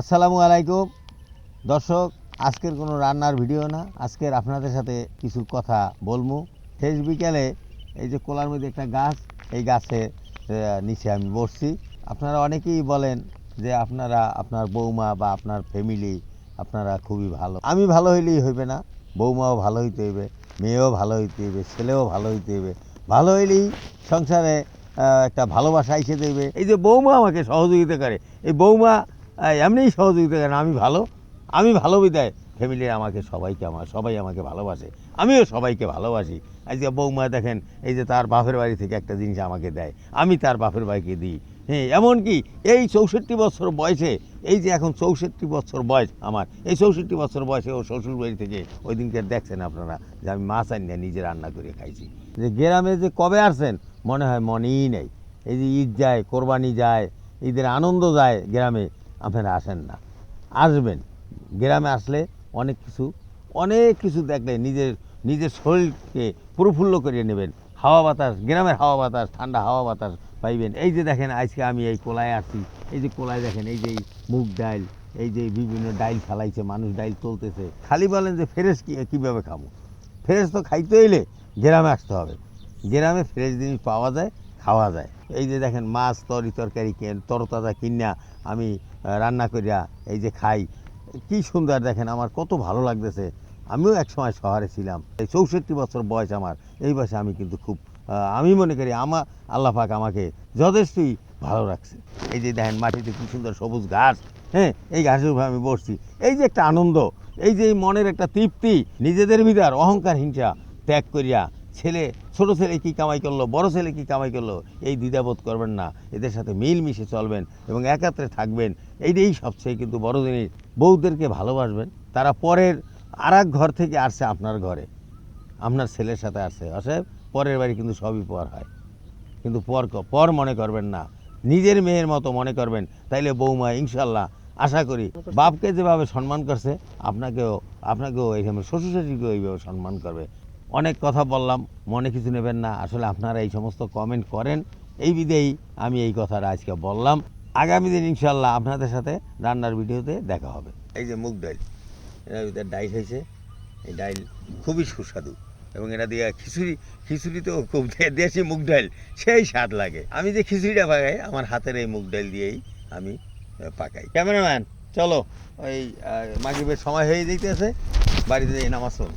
আসসালামু আলাইকুম। দর্শক, আজকের কোনো রান্নার ভিডিও না। আজকের আপনাদের সাথে কিছু কথা বলব। শেষ বিকেলে এই যে কোলার মধ্যে একটা গাছ, এই গাছে নিচে আমি বসছি। আপনারা অনেকেই বলেন যে আপনারা, আপনার বৌমা বা আপনার ফ্যামিলি আপনারা খুবই ভালো। আমি ভালো হইলেই হইবে না। বৌমাও ভালো হইতে হইবে, মেয়েও ভালো হইতে হইবে, ছেলেও ভালো হইতে হইবে। ভালো হইলেই সংসারে একটা ভালোবাসা এসে দেবে। এই যে বৌমা আমাকে সহযোগিতা করে। এই বৌমা এমনিই সহযোগিতা করে আমি ভালো। আমি ভালো বিদায়। ফ্যামিলির আমাকে সবাইকে আমার, সবাই আমাকে ভালোবাসে। আমিও সবাইকে ভালোবাসি। আজকে বৌমা দেখেন, এই যে তার বাপের বাড়ি থেকে একটা জিনিস আমাকে দেয়। আমি তার বাপের বাড়িকে দিই। হ্যাঁ এমনকি এই চৌষট্টি বছর বয়সে, এই যে এখন চৌষট্টি বছর বয়স আমার, এই চৌষট্টি বছর বয়সে ও শ্বশুর বাড়ি থেকে ওই দিনকে দেখছেন আপনারা, যে আমি মাছ আনিয়ে নিজে রান্না করে খাইছি। যে গ্রামে যে কবে আসছেন, মনে হয় মনেই নেই। এই যে ঈদ যায়, কোরবানি যায়, ঈদের আনন্দ যায় গ্রামে। আপনারা আসেন না। আসবেন। গ্রামে আসলে অনেক কিছু অনেক কিছু দেখলে নিজের নিজের শরীরকে প্রফুল্ল করিয়ে নেবেন। হাওয়া বাতাস, গ্রামের হাওয়া বাতাস, ঠান্ডা হাওয়া বাতাস পাইবেন। এই যে দেখেন, আজকে আমি এই কোলায় আসছি। এই যে কোলায় দেখেন, এই যে মুগ ডাইল এই যে বিভিন্ন ডাইল ফেলাইছে, মানুষ ডাইল তুলতেছে। খালি বলেন যে ফ্রেশ কি, কীভাবে খাব? ফ্রেশ তো খাইতে হইলে গ্রামে আসতে হবে। গ্রামে ফ্রেশ জিনিস পাওয়া যায় খাওয়া যায়। এই যে দেখেন, মাছ তরি তরকারি তরতাজা কিনা আমি রান্না করিয়া এই যে খাই, কি সুন্দর দেখেন, আমার কত ভালো লাগতেছে। আমিও এক সময় শহরে ছিলাম, এই চৌষট্টি বছর বয়স আমার, এই বয়সে আমি কিন্তু খুব আমি মনে করি আমার আল্লাহ পাক আমাকে যথেষ্টই ভালো রাখছে। এই যে দেখেন, মাটিতে কি সুন্দর সবুজ ঘাস হ্যাঁ এই ঘাসের উপরে আমি বসছি। এই যে একটা আনন্দ, এই যে মনের একটা তৃপ্তি, নিজেদের ভিতর অহংকার, হিংসা ত্যাগ করিয়া ছেলে, ছোট ছেলে কি কামাই করল, বড় ছেলে কি কামাই করল, এই দ্বিধাবোধ করবেন না। এদের সাথে মিল মিশে চলবেন এবং একাত্রে থাকবেন। এইটাই সবচেয়ে কিন্তু বড় জিনিস। বউদেরকে ভালোবাসবেন, তারা পরের আর ঘর থেকে আসছে আপনার ঘরে। আপনার ছেলের সাথে আসছে। অতএব পরের বাড়ি কিন্তু সবই পর হয়। কিন্তু পর পর মনে করবেন না। নিজের মেয়ের মতো মনে করবেন। তাইলে বৌমা, ইনশাল্লাহ, আশা করি বাপকে যেভাবে সম্মান করছে, আপনাকেও আপনাকেও এইভাবে শ্বশুর শাশুড়িকেও এইভাবে সম্মান করবে। অনেক কথা বললাম, মনে কিছু নেবেন না। আসলে আপনারা এই সমস্ত কমেন্ট করেন। এই বিধেই আমি এই কথাটা আজকে বললাম। আগামী দিন ইনশাল্লাহ আপনাদের সাথে রান্নার ভিডিওতে দেখা হবে। এই যে মুগ ডাইল এর ভিতরে ডাইল হয়েছে। এই ডাইল খুবই সুস্বাদু এবং এটা দিয়ে খিচুড়ি, খিচুড়িতেও খুব দেশি মুগ ডাইল সেই স্বাদ লাগে। আমি যে খিচুড়িটা পাকাই, আমার হাতের এই মুগ ডাইল দিয়েই আমি পাকাই। ক্যামেরাম্যান, চলো, ওই মাগরিবের সময় হয়ে যেতেছে বাড়িতে নামাজ পড়ব।